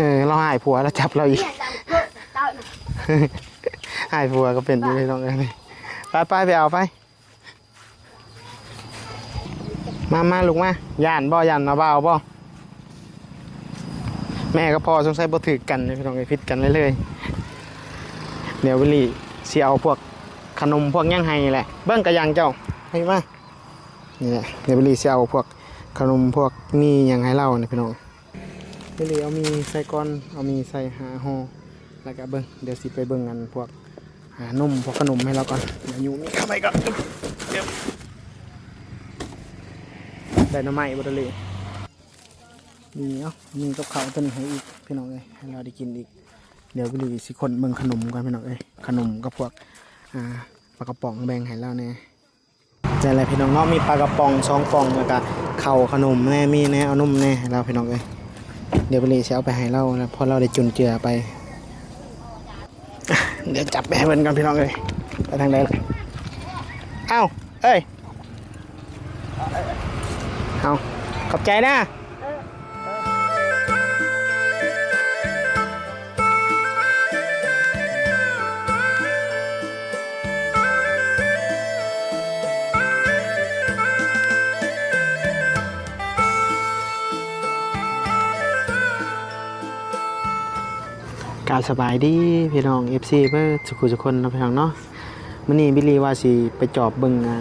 เออเราหายผัวแล้วจับเราอีกเนี่ยจำเพื่อนเจ้าน่ะหายผัวก็เป็นอยู่ในตรงนี้ไปไปไปเอาไป มามาลูกมาย่านบ่ย่านมาบ่าวบ่แม่ก็พอสงสัยบ่ถือกันเลยพี่น้องไอ้พิษกันเรื่อยๆเดี๋ยววิลลี่สิเอาพวกขนมพวกหยังให้แหละเบิ้งกระยังเจ้าให้มานี่แหละเดี๋ยววิลลี่สิเอาพวกขนมพวกมีหยังให้เราเนี่ยพี่น้อง วิลลี่เอามีใส่ก้อนเอามีใส่หาห่อแล้วก็เบิ้งเดี๋ยวสิไปเบิ้งกันพวกหานมพวกขนมให้เราก่อนเดี๋ยวอยู่มีเข้าไปก่อนเดี๋ยวได้น้ำไม้บ่ได้เลยมีเนาะมีกับข้าวต้นให้อีกพี่น้องเอ้ยให้เราได้กินอีก เดี๋ยวไปดูสิคนเบิ่งขนมกันพี่น้องเอ้ยขนมกับพวกอ่าปลากระป๋องแบ่งให้เราแน่แต่อะไรพี่น้องเนาะมีปลากระป๋องสองกล่องแล้วก็ข้าวขนมแน่มีแน่เอานมแน่ให้เราพี่น้องเอ้ย เดี๋ยวไปเลยสิเอาไปให้เราแล้วพอเราได้จุนเจือไป เดี๋ยวจับไปให้เบิ่งกันพี่น้องเลยไปทางใดล่ะเอ้าเอ้ยเอาขอบใจนะ กาสบายดีพี่น้อง FC เพื่อสุขุสุคนเนาะพี่น้องเนาะมื้อนี้บิลลี่ว่าสิไปจอบเบิ่งอ่า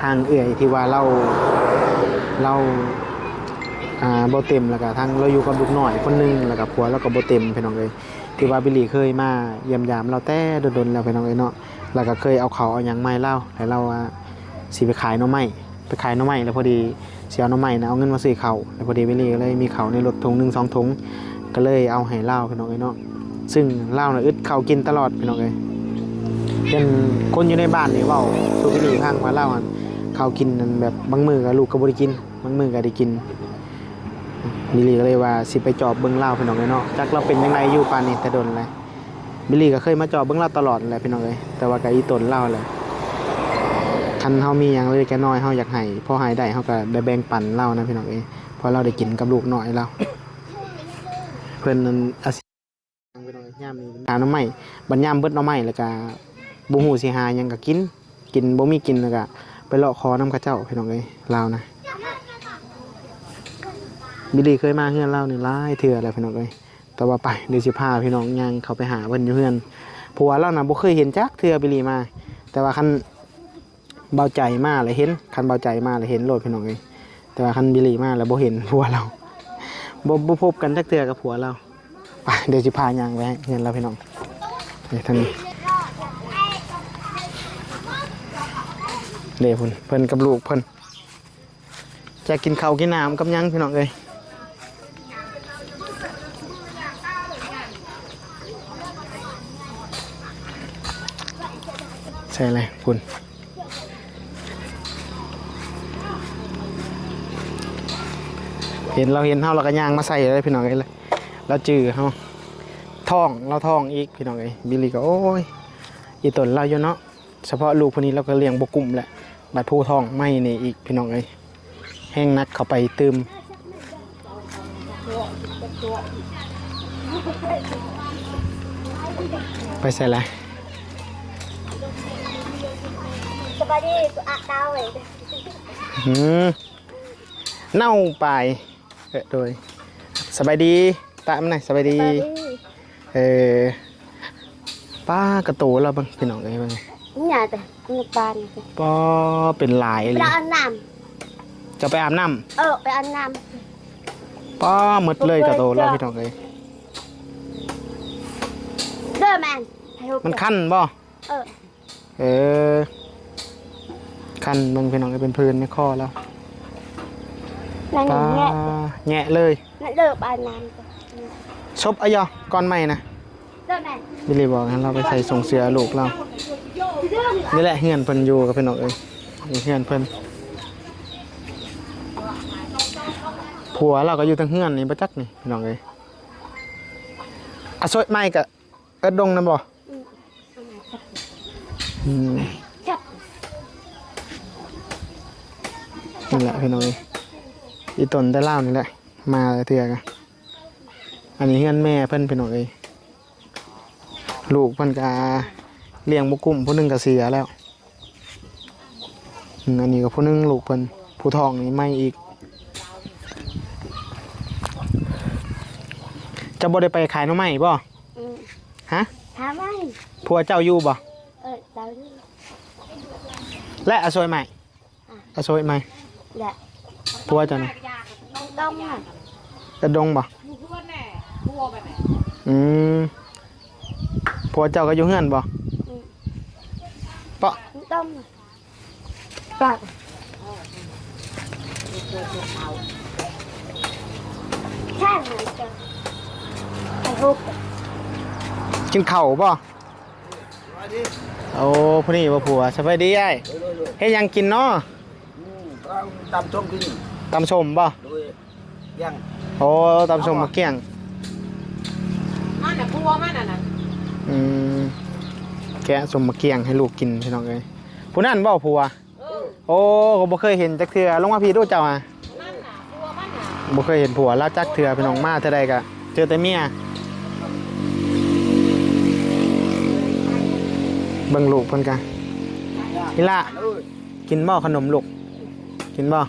ทางเอื่อยที่ว่าเราเราอ่าบ่เต็มแล้วก็ทางเราอยู่กับลูกน้อยคนหนึงแล้วก็ผัวเราก็บ่เต็มพี่น้องเอ้ยที่ว่าบิลลี่เคยมาเยี่ยมยามเราแต่ดนๆแล้วพี่น้องเอ้ยเนาะแล้วก็เคยเอาเขาเอาหยังไม้เราให้เราว่าสิไปขายน่อไม้ไปขายน่อไม้แล้วพอดีสิเอาหน่อไม้นะเอาเงินมาซื้อเขาแล้วพอดีบิลลี่ก็เลยมีเขาในรถถุงหนึ่งสองถุงก็เลยเอาให้เล่าพี่น้องเอ้ยเนาะ ซึ่งเล่าน่ะอึดเขาวกินตลอดพี่น้องเอ้ยเป็นคนอยู่ในบ้านนี่ว่าสุพินีพังว่าเล่าอันเขาวกินนั่นแบบบางมือกับลูกก็บ่ได้กินบางมือก็ได้กินบิลลี่ก็เลยว่าสิไปจอบเบิ่งเล่าพี่น้องเอ้ยเนาะจักเราเป็นยังไงอยู่ปานนี้แต่โดนเลยบิลลี่ก็เคยมาจอบเบิ่งเล่าตลอดแหละพี่น้องเอ้ยแต่ว่าก็อีตนเล่าแหละคันเฮามีหยังเลยแกน้อยเฮาอยากให้พอให้ได้เฮาก็ได้แบ่งปันเล่านะพี่น้องเอ้ยเพอเราได้กินกับลูกน้อยเราเพิ่นนั้น หาหน้ำไม้บัดย่ามเบิดหน้ำไม้แล้วก็บ่ฮู้สิหาหยังก็กิน กินบ่มีกินแล้วก็ไปเลาะคอน้ำเข้าเจ้าพี่น้องเอ้ยลาวนะบิลลี่เคยมาเฮือนเรานี่หลายเทื่อแล้วพี่น้องเอ้ยแต่ว่าไปเดี๋ยวสิพาพี่น้องย่างเขาไปหาเพิ่นอยู่เฮือนผัวเราน่ะบ่เคยเห็นจักเทื่อบิลลี่มา แต่ว่าคันเบาใจมาแล้วเห็นคันเบาใจมาแล้วเห็นโลดพี่น้องเอ้ยแต่ว่าคันบิลลี่มาแล้วบ่เห็นผัวเราบ่บ่พบกันจักเทื่อกับผัวเรา ไปเดี๋ยวจะพายางไว้ให้เงินเราพี่น้องเดี๋ยวท่านี้เดี๋ยวเพิ่นเพิ่นกับลูกเพิ่นจะกินข้าวกินน้ำกับยังพี่น้องเอ้ยใช่เลยคุณเห็นเราเห็นเฮาเราก็ย่างมาใส่เลยพี่น้องเลย แล้วจื้อเฮาท่องเราท่องอีกพี่น้องเอ้ยบิลลี่ก็โอ้ยอีตนเราอยู่เนาะเฉพาะลูกคนนี้เราก็เลี้ยงบกุ่มแหละบัดผู้ท่องไม่นี่อีกพี่น้องเอ้ยแห้งนักเข้าไปตืมไปใส่ละสบายดีตัวอาดาวเลยหืมเน่าไปเออโดยสบายดี ตามหน่อยสบายดีสบายดี เออป้ากระโตเราบ้างพี่น้องเอ้ยบ้างนี่ยแต่นี่ปานป้อเป็นหลายไปเลยเอาน้จะไปอาบน้ำเออไปเอาน้ำป้อหมดเลยกระโตเราพี่น้องเอ้ยำเด้อแมนให้ลูกมันคันบ่เออเออคันมันพี่น้องเอ้ยเป็นพื้นในคอแล้วนั่นป้าแง่แงะเลยนั่นเด้อไปเอาน้ ชบอายอก่อนใหม่นะำเด้อแมนบิลลี่บอกงั้นเราไปใส่ส่งเสือลูกเราเด้อนี่แหละเฮือนเพิ่นอยู่กับพี่น้องเอ้ยนี่เฮือนเพิ่นผัวเราก็อยู่ทางเฮือนนี่ประจักนี่พี่น้องเอ้ยอะซอยไม้กะเอิดดงนั่นบ่อืมจับนี่แหละพี่น้องเอ้ยอีตนได้เล่านี่แหละ มาเถื่อกัน อันนี้เฮือนแม่เพิ่นพี่น้องเอ้ยลูกเพิ่นก็เลี้ยงบ่กุ้มผู้หนึงก็เสียแล้วอืมอันนี้ก็ผู้หนึงลูกเพิ่นผู้ท้องนี่ไม่อีก จะบ่ได้ไปขายหน่อไม้บ่อืมฮะทำไมผัวเจ้าอยู่บ่เออเจ้านี่และอาซอยใหม่อาซอยใหม่แหละผัวเจ้านี่ต้องอะกระดงบ่ อืมผัวเจ้าก็อยู่เฮือนบ่อืมเปาะต้องปักแค่นั้นจ้ะไอ้หุบกินข้าวบ่โอ้ผู้นี้บ่ผัวสบายดีไอ้เฮ็ดหยังกินเนาะเราตำส้มกินตำส้มบ่โดยยังโอ้ตำส้มมะเกี้ยงมันน่ะพั วมันน่ะนะอืมแกะส้มมะเกี้ยงให้ลูกกินพี่น้องเอ้ยผู้นั้นบ่ผัว เออโอ้ก็บ่เคยเห็นจักเทื่อลงมาพี่ดูเจ้าอะนั่นน่ะพัวมันน่ะบ่เคยเห็นผัวลาจักเทื่อพี่น้องมาเท่าใดก็เจอแต่เมียเบิ่งลูกเพิ่นกะนี่ล่ะเอ้ยกินบ่ขนมลูก กินบ่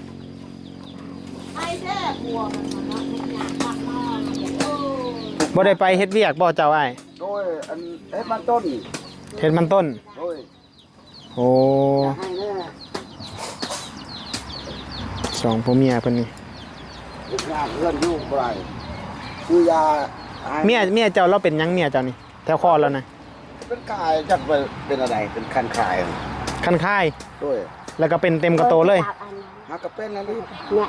ไอ้แท้พัวมันน่ะมันอยากฟังมากเออ บ่ได้ไปเฮ็ดเวียกบ่เจ้าอ้ายโดยอันเฮ็ดมันต้นเฮ็ดมันต้น โดยโอ้ให้แน่สองผัวเมียเพิ่นนี่ลูกงานเพื่อนอยู่บ่ได้คือยาให้เมียเมียเจ้าเราเป็นหยังเมียเจ้านี่แถวคอแล้วนะเป็นกายจักไปเป็นอะไรเป็นคันคายคันคายโดยแล้วก็เป็นเต็มกระโตเลยจับอันนั้นหากก็เป็นอันนี้เนี่ย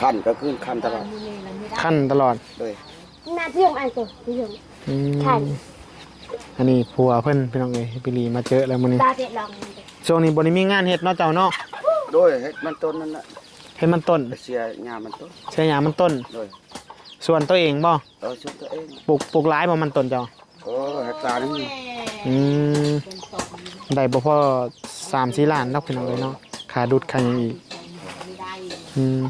คันก็คือคันตลอดคันตลอดโดย น่าเที่ยงอันตัวเที่ยงอืมคันอันนี้ผัวเพิ่นพี่น้องเอ้ยไปรีมาเจอแล้วมื้อนี้ตาเด็ดลองมันดิช่วงนี้บ่ได้มีงานเฮ็ดเนาะเจ้าเนาะโดยเฮ็ดมันต้นนั่นน่ะเฮ็ดมันต้นไปเสียยามันต้นใช้ยามันต้น โดยส่วนตัวเองบ่เอาช่วยตัวเองปลูกปลูกหลายบ่มันต้นเจ้าโอ้เฮกตาร์นึงอืมได้บ่พอ3 4ล้านดอกพี่น้องเอ้ยเนาะค่าดุดค่าหยังอีกอืม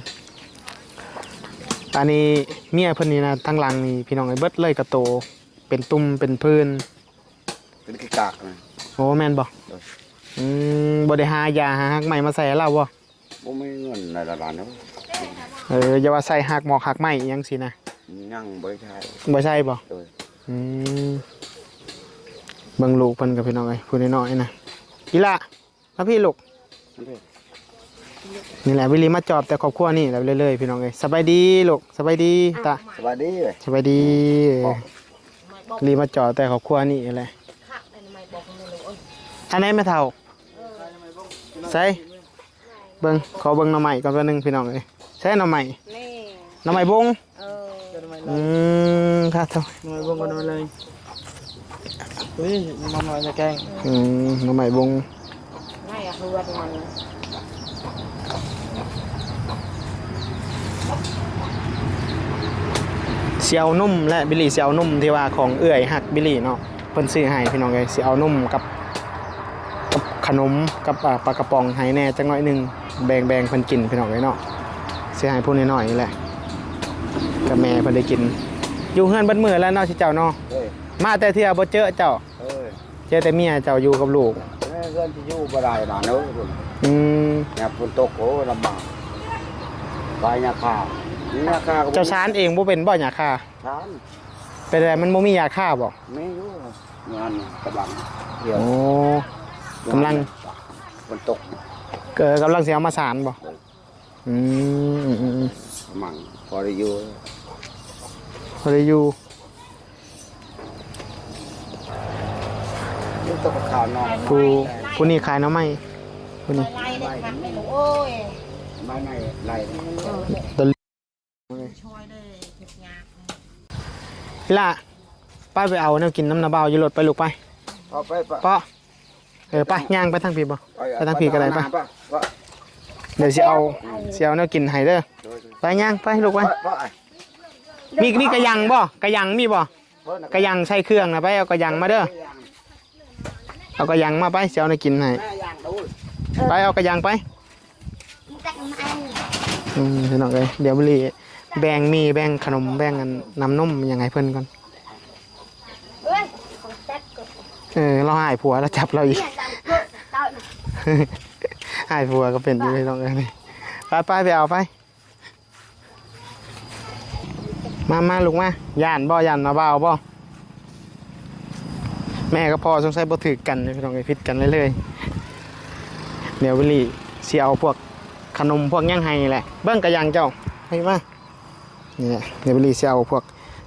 อันนี้เมียเพิ่นนี่นะทางหลังนี่พี่น้องเอ้ยเบิดเลยกระโต เป็นตุ่มเป็นพื้นเป็นขี้กากนะโอ้แม่นบ่เอออืมบ่ได้หายาหาหักใหม่มาใส่ให้เราบ่บ่มีเงินในระดับนั้นเอออย่าว่าใส่หักหมอกหักใหม่อิหยังสินะยังบ่ได้ใช้บ่ใช่บ่โดยอืมเบิ่งลูกเพิ่นกับพี่น้องเอ้ยผู้น้อยๆนะอีหล่ะมาพี่ลูก นั่นเด้นี่แหละวิลีมาจอบแต่ครอบครัวนี่แหละเรื่อยๆพี่น้องเอ้ยสบายดีลูกสบายดีตาสวัสดีเว้ยสบายดีรีมาจอบแต่ครอบครัวนี่แหละคักอันนี้ไม่บอกมันเลยเอ้ยอันไหนแม่เฒ่าใส่เบิ่งขอเบิ่งหน่อใหม่ก่อนแป๊บนึงพี่น้องเอ้ยใส่หน่อใหม่นี่หน่อใหม่บงเอออืมครับเฒ่าหน่วยบงกันมาเลยเฮ้ยมาหน่อยจะแกล้งอืมหน่อใหม่บงไม่อะเฮือนมัน เสียวนุ่มและบิลลี่เสียวนุ่มที่ว่าของเอื้อยหักบิลลี่เนาะเพิ่นซื้อให้พี่น้องเอ้ยสิเอานุ่มกับกับขนมกับอ่าปลากระป๋องให้แหน่จักหน่อยหนึงแบ่งแบ่งเพิ่นกินพี่น้องเอ้ยเนาะสิให้ผู้น้อยๆนี่แหละกับแม่เพิ่นได้กิน อยู่เฮือนเบิดมื้อแล้วเนาะสิเจ้าเนาะเอ้ยมาแต่เทื่อบ่เจอเจ้าเอ้ยเจอแต่เมียเจ้าอยู่กับลูกแม่เพื่อนที่อยู่บ่ได้นะเนาะอืมเนี่ยฝนตกโอ้ลำบากไปยาคานี่ ยาคาก็บ่เจ้าชานเองบ่เป็นบ่หยาค่าชานเป็นอะไรมันบ่มียาค่าบ่ไม่อยู่งานกำลังเดี๋ยวโอ้ กำลังฝนตกเกิดกำลังสิเอามาสารบ่อืมอืมอืมอืมกำลังพอได้อยู่พอได้อยู่นี่ตกข่าวนอกผู้ผู้นี้ขายหน้ำไม้ผู้นี้ไล่ได้คักไม่รู้โอ้ย ไม่ไม่ไรดอล ช่วยเลยเก็บยาก พี่ ล่ะป้าไปเอาแนวกินน้ำนาเบาอยู่รถไปลูกไปพอไปปะป้าเออไปย่างไปทางพี่บ่ไปทางพี่ก็ได้ปะปะปะเดี๋ยวสิเอาสิเอาแนวกินให้เด้อไปย่างไปลูกไปปะปะมีมีกระยังบ่กระยังมีบ่กระยังใส่เครื่องนะไปเอากระยังมาเด้อเอากระยังมาไปสิเอาแนวกินให้แม่ย่างดูไปเอากระยังไปจักมัน อืมพี่น้องเอ้ยเดี๋ยวบุรีแบ่งมีแบ่งขนมแบ่งอันน้ำนมยังไงเพิ่นก่อนเอ้ยของแซ่บกดเออเราหายผัวแล้วจับเราอีก เนี่ยดังเพิ่มเต้าน่ะหายผัวก็เป็นอยู่ในตรงนี้ไปไปไปเอาไป มามาลุกมาย่านบ่ย่านมาเบาบ่แม่ก็พอสงสัยบ่ถือกันเลยพี่น้องไอ้พิษกันเรื่อยๆเดี๋ยววิลลี่สิเอาพวก ขนมพวกย่างให้แหละเบิ้งกระยังเจ้าให้มาเนี่แหละเดี๋ยววิลลี่สิเอาพวก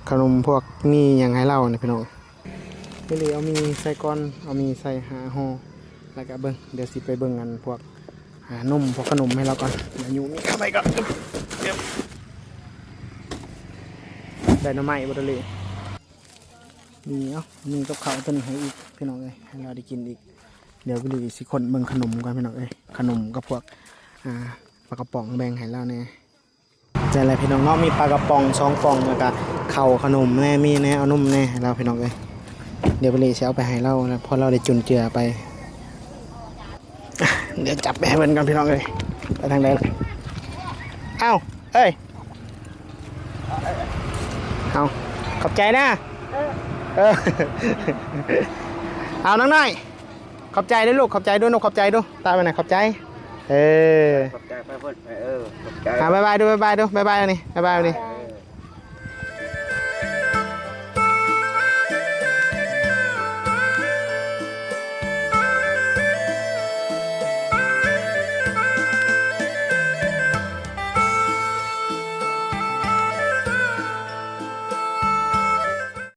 ขนมพวกมีหยังให้เล่านี่พี่น้องวิลลี่เอามีใส่ก้อนเอามีใส่หาห่อแล้วก็เบิ้งเดี๋ยวสิไปเบิ้งกันพวกหานมพวกขนมให้เราก่อนเดี๋ยวอยู่นี่เข้าไปก่อนเดี๋ยวได้น้ำไม้บ่ได้เลยมีเอ้ามีกับข้าวต้นให้อีกพี่น้องเอ้ยให้เราได้กินอีก เดี๋ยววิลีสิคนเบิ่งขนมกันพี่น้องเอ้ยขนมกับพวก อ่าปลากระป๋องแบ่งให้เราแน่ใจอะไรพี่น้องเนาะมีปลากระป๋องสองป๋องแล้วก็เข้าขนมแน่มีแน่เอานมแน่เราพี่น้องเอ้ยเดี๋ยววิลีสิเอาไปให้เราแล้วพอเราได้จุนเจือไป เดี๋ยวจับไปให้เบิ่งกันพี่น้องเอ้ยไปทางใดล่ะเอ้าเอ้ยเอาขอบใจนะเออเอาน้องน้อยขอบใจด้วยลูกขอบใจด้วยนกขอบใจด้วยตาไปไหนขอบใจ เออขอบใจไปเพิ่นไปเออขอบใจอ่าบายบายด้วยบายบายด้วยบายบายนี่บายบายนี่เออ